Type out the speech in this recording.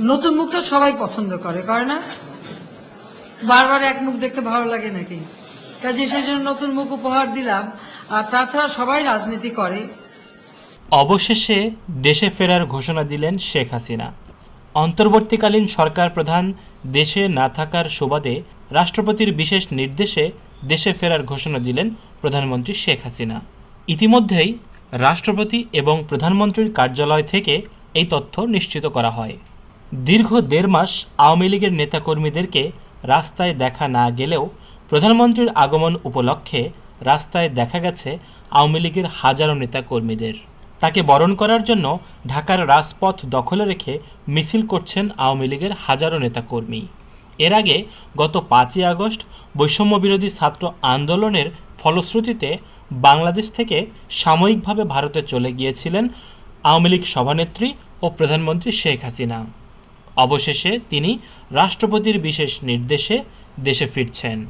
নতুন মুখ তো সবাই পছন্দ করে করে না? বারবার এক মুখ দেখতে ভালো লাগে নাকি? কাজে সেই জন্য নতুন মুখ উপহার দিলাম। আর তাছাড়া সবাই রাজনীতি করে। অবশেষে দেশে ফেরার ঘোষণা দিলেন শেখ হাসিনা। অন্তর্বর্তীকালীন সরকার প্রধান দেশে না থাকার সুবাদে রাষ্ট্রপতির বিশেষ নির্দেশে দেশে ফেরার ঘোষণা দিলেন প্রধানমন্ত্রী শেখ হাসিনা। ইতিমধ্যেই রাষ্ট্রপতি এবং প্রধানমন্ত্রীর কার্যালয় থেকে এই তথ্য নিশ্চিত করা হয়। দীর্ঘ দেড় মাস আওয়ামী লীগের নেতাকর্মীদেরকে রাস্তায় দেখা না গেলেও প্রধানমন্ত্রীর আগমন উপলক্ষে রাস্তায় দেখা গেছে আওয়ামী লীগের হাজারো নেতাকর্মীদের। তাকে বরণ করার জন্য ঢাকার রাজপথ দখলে রেখে মিছিল করছেন আওয়ামী লীগের হাজারো নেতাকর্মী। এর আগে গত পাঁচই আগস্ট বৈষম্য বিরোধী ছাত্র আন্দোলনের ফলশ্রুতিতে বাংলাদেশ থেকে সাময়িকভাবে ভারতে চলে গিয়েছিলেন আওয়ামী লীগ সভানেত্রী ও প্রধানমন্ত্রী শেখ হাসিনা। অবশেষে তিনি রাষ্ট্রপতির বিশেষ নির্দেশে দেশে ফিরছেন।